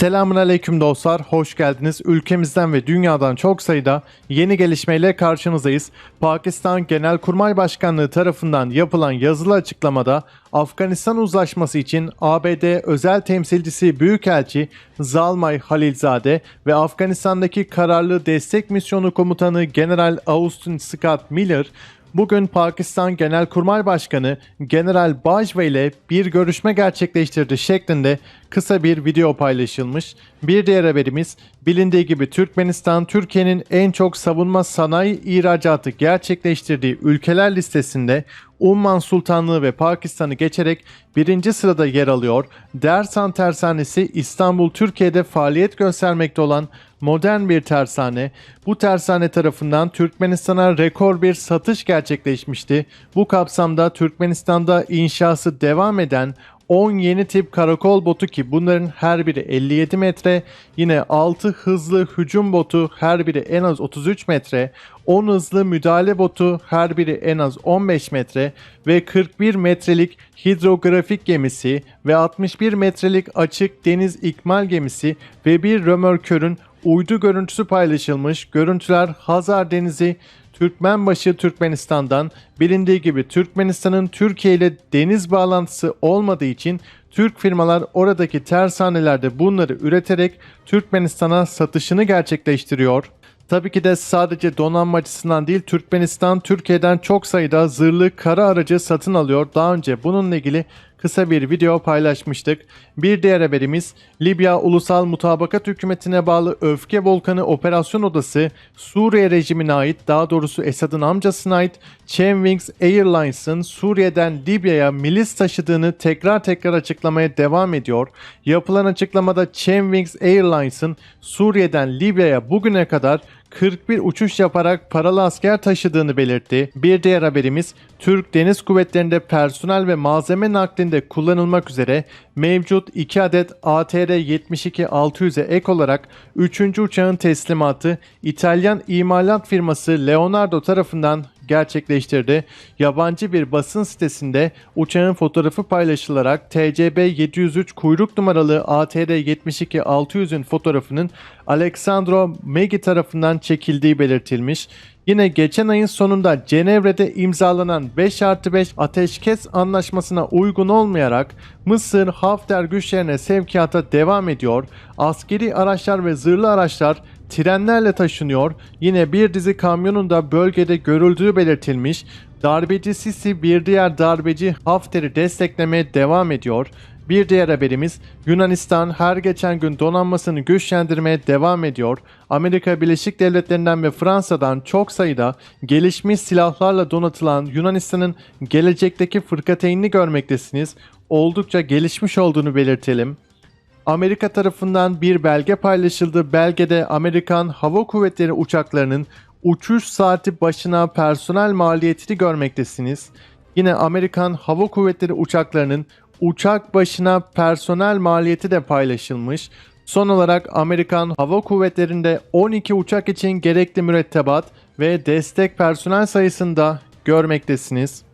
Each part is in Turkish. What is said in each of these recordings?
Selamun aleyküm dostlar, hoş geldiniz. Ülkemizden ve dünyadan çok sayıda yeni gelişmeyle karşınızdayız. Pakistan Genelkurmay Başkanlığı tarafından yapılan yazılı açıklamada Afganistan uzlaşması için ABD özel temsilcisi Büyükelçi Zalmay Halilzade ve Afganistan'daki kararlı destek misyonu komutanı General Austin Scott Miller Bugün Pakistan Genelkurmay Başkanı General Bajwa ile bir görüşme gerçekleştirdi şeklinde kısa bir video paylaşılmış. Bir diğer haberimiz bilindiği gibi Türkmenistan Türkiye'nin en çok savunma sanayi ihracatı gerçekleştirdiği ülkeler listesinde Umman Sultanlığı ve Pakistan'ı geçerek birinci sırada yer alıyor. Dersan Tersanesi İstanbul Türkiye'de faaliyet göstermekte olan modern bir tersane. Bu tersane tarafından Türkmenistan'a rekor bir satış gerçekleşmişti. Bu kapsamda Türkmenistan'da inşası devam eden 10 yeni tip karakol botu ki bunların her biri 57 metre, yine 6 hızlı hücum botu her biri en az 33 metre, 10 hızlı müdahale botu her biri en az 15 metre ve 41 metrelik hidrografik gemisi ve 61 metrelik açık deniz ikmal gemisi ve bir römorkörün uydu görüntüsü paylaşılmış. Görüntüler Hazar Denizi Türkmenbaşı Türkmenistan'dan bilindiği gibi Türkmenistan'ın Türkiye ile deniz bağlantısı olmadığı için Türk firmalar oradaki tersanelerde bunları üreterek Türkmenistan'a satışını gerçekleştiriyor. Tabii ki de sadece donanma açısından değil Türkmenistan Türkiye'den çok sayıda zırhlı kara aracı satın alıyor. Daha önce bununla ilgili kısa bir video paylaşmıştık. Bir diğer haberimiz Libya Ulusal Mutabakat Hükümeti'ne bağlı Öfke Volkanı Operasyon Odası Suriye rejimine ait daha doğrusu Esad'ın amcasına ait Chemwings Airlines'ın Suriye'den Libya'ya milis taşıdığını tekrar tekrar açıklamaya devam ediyor. Yapılan açıklamada Chemwings Airlines'ın Suriye'den Libya'ya bugüne kadar 41 uçuş yaparak paralı asker taşıdığını belirtti. Bir diğer haberimiz Türk Deniz Kuvvetleri'nde personel ve malzeme naklinde kullanılmak üzere mevcut 2 adet ATR-72-600'e ek olarak 3. uçağın teslimatı İtalyan imalat firması Leonardo tarafından gerçekleştirdi. Yabancı bir basın sitesinde uçağın fotoğrafı paylaşılarak TCB 703 kuyruk numaralı ATR 72 600'ün fotoğrafının Alexandro Megi tarafından çekildiği belirtilmiş. Yine geçen ayın sonunda Cenevre'de imzalanan 5 artı 5 ateşkes anlaşmasına uygun olmayarak Mısır Hafter güçlerine sevkiyata devam ediyor. Askeri araçlar ve zırhlı araçlar trenlerle taşınıyor. Yine bir dizi kamyonun da bölgede görüldüğü belirtilmiş. Darbeci Sisi bir diğer darbeci Hafter'i desteklemeye devam ediyor. Bir diğer haberimiz Yunanistan her geçen gün donanmasını güçlendirmeye devam ediyor. Amerika Birleşik Devletleri'nden ve Fransa'dan çok sayıda gelişmiş silahlarla donatılan Yunanistan'ın gelecekteki fırkateynini görmektesiniz. Oldukça gelişmiş olduğunu belirtelim. Amerika tarafından bir belge paylaşıldı. Belgede Amerikan Hava Kuvvetleri uçaklarının uçuş saati başına personel maliyetini görmektesiniz. Yine Amerikan Hava Kuvvetleri uçaklarının uçak başına personel maliyeti de paylaşılmış. Son olarak Amerikan Hava Kuvvetleri'nde 12 uçak için gerekli mürettebat ve destek personel sayısında görmektesiniz.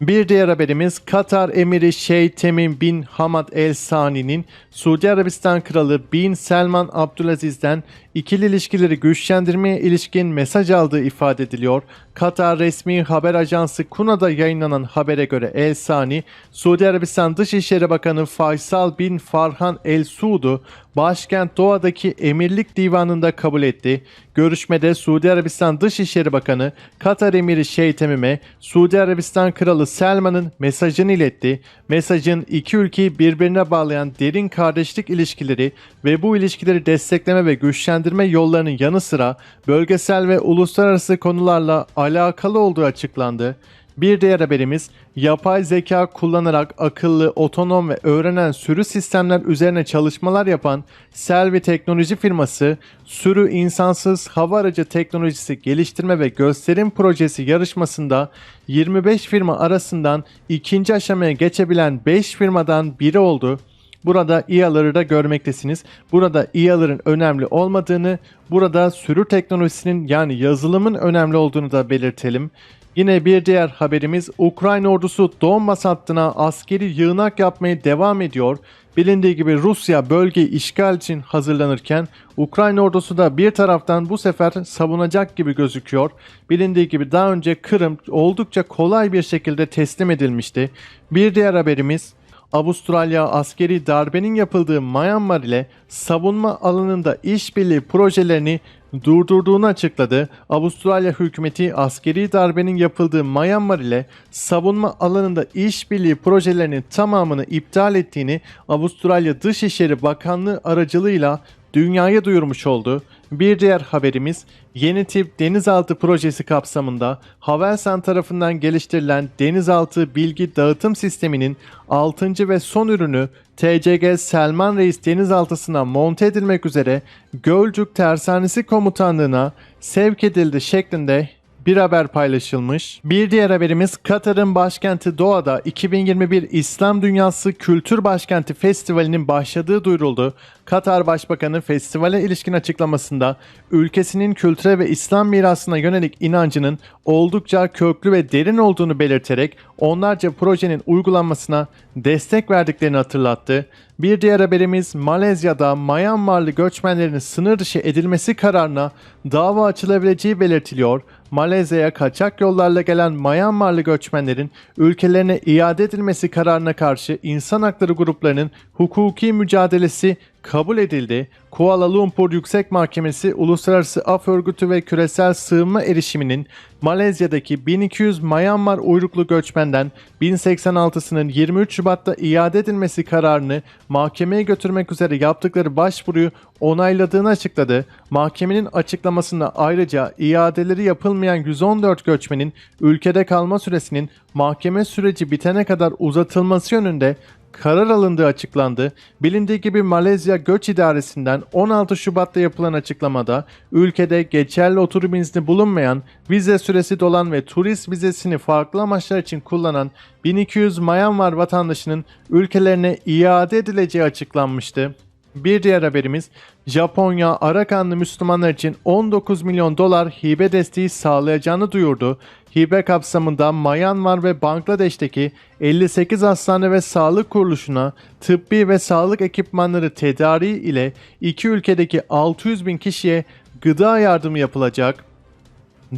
Bir diğer haberimiz Katar Emiri Şeyh Temim bin Hamad El Sani'nin Suudi Arabistan Kralı Bin Selman Abdülaziz'den ikili ilişkileri güçlendirmeye ilişkin mesaj aldığı ifade ediliyor. Katar resmi haber ajansı Kuna'da yayınlanan habere göre El Sani, Suudi Arabistan Dışişleri Bakanı Faysal bin Farhan El Suud'u başkent Doğa'daki Emirlik Divanı'nda kabul etti. Görüşmede Suudi Arabistan Dışişleri Bakanı Katar Emiri Şeyh Temim'e Suudi Arabistan Kralı Selman'ın mesajını iletti. Mesajın iki ülkeyi birbirine bağlayan derin kardeşlik ilişkileri ve bu ilişkileri destekleme ve güçlendirme yollarının yanı sıra bölgesel ve uluslararası konularla alakalı olduğu açıklandı. Bir diğer haberimiz yapay zeka kullanarak akıllı, otonom ve öğrenen sürü sistemler üzerine çalışmalar yapan Selvi Teknoloji firması sürü insansız hava aracı teknolojisi geliştirme ve gösterim projesi yarışmasında 25 firma arasından ikinci aşamaya geçebilen 5 firmadan biri oldu. Burada İA'ları da görmektesiniz. Burada İA'ların önemli olmadığını, burada sürü teknolojisinin yani yazılımın önemli olduğunu da belirtelim. Yine bir diğer haberimiz Ukrayna ordusu Donbas hattına askeri yığınak yapmaya devam ediyor. Bilindiği gibi Rusya bölgeyi işgal için hazırlanırken Ukrayna ordusu da bir taraftan bu sefer savunacak gibi gözüküyor. Bilindiği gibi daha önce Kırım oldukça kolay bir şekilde teslim edilmişti. Bir diğer haberimiz Avustralya askeri darbenin yapıldığı Myanmar ile savunma alanında işbirliği projelerini durdurduğunu açıkladı. Avustralya hükümeti askeri darbenin yapıldığı Myanmar ile savunma alanında işbirliği projelerinin tamamını iptal ettiğini Avustralya Dışişleri Bakanlığı aracılığıyla dünyaya duyurmuş oldu. Bir diğer haberimiz yeni tip denizaltı projesi kapsamında Havelsan tarafından geliştirilen denizaltı bilgi dağıtım sisteminin 6. ve son ürünü TCG Selman Reis denizaltısına monte edilmek üzere Gölcük Tersanesi Komutanlığı'na sevk edildi şeklinde bir haber paylaşılmış. Bir diğer haberimiz Katar'ın başkenti Doha'da 2021 İslam Dünyası Kültür Başkenti Festivali'nin başladığı duyuruldu. Katar Başbakanı festivale ilişkin açıklamasında ülkesinin kültüre ve İslam mirasına yönelik inancının oldukça köklü ve derin olduğunu belirterek onlarca projenin uygulanmasına destek verdiklerini hatırlattı. Bir diğer haberimiz Malezya'da Myanmarlı göçmenlerin sınır dışı edilmesi kararına dava açılabileceği belirtiliyor. Malezya'ya kaçak yollarla gelen Myanmarlı göçmenlerin ülkelerine iade edilmesi kararına karşı insan hakları gruplarının hukuki mücadelesi kabul edildi. Kuala Lumpur Yüksek Mahkemesi Uluslararası Af Örgütü ve Küresel Sığınma Erişiminin Malezya'daki 1200 Myanmar uyruklu göçmenden 1086'sının 23 Şubat'ta iade edilmesi kararını mahkemeye götürmek üzere yaptıkları başvuruyu onayladığını açıkladı. Mahkemenin açıklamasında ayrıca iadeleri yapılmayan 114 göçmenin ülkede kalma süresinin mahkeme süreci bitene kadar uzatılması yönünde karar alındığı açıklandı. Bilindiği gibi Malezya Göç İdaresi'nden 16 Şubat'ta yapılan açıklamada ülkede geçerli oturum izni bulunmayan, vize süresi dolan ve turist vizesini farklı amaçlar için kullanan 1200 Myanmar vatandaşının ülkelerine iade edileceği açıklanmıştı. Bir diğer haberimiz Japonya Arakanlı Müslümanlar için 19 milyon dolar hibe desteği sağlayacağını duyurdu. Hibe kapsamında Myanmar ve Bangladeş'teki 58 hastane ve sağlık kuruluşuna tıbbi ve sağlık ekipmanları tedariği ile iki ülkedeki 600 bin kişiye gıda yardımı yapılacak.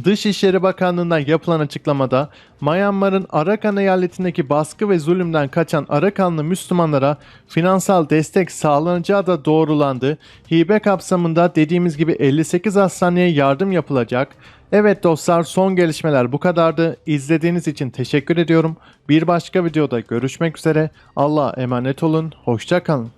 Dışişleri Bakanlığı'ndan yapılan açıklamada Myanmar'ın Arakan eyaletindeki baskı ve zulümden kaçan Arakanlı Müslümanlara finansal destek sağlanacağı da doğrulandı. Hibe kapsamında dediğimiz gibi 58 hastaneye yardım yapılacak. Evet dostlar son gelişmeler bu kadardı. İzlediğiniz için teşekkür ediyorum. Bir başka videoda görüşmek üzere. Allah'a emanet olun. Hoşça kalın.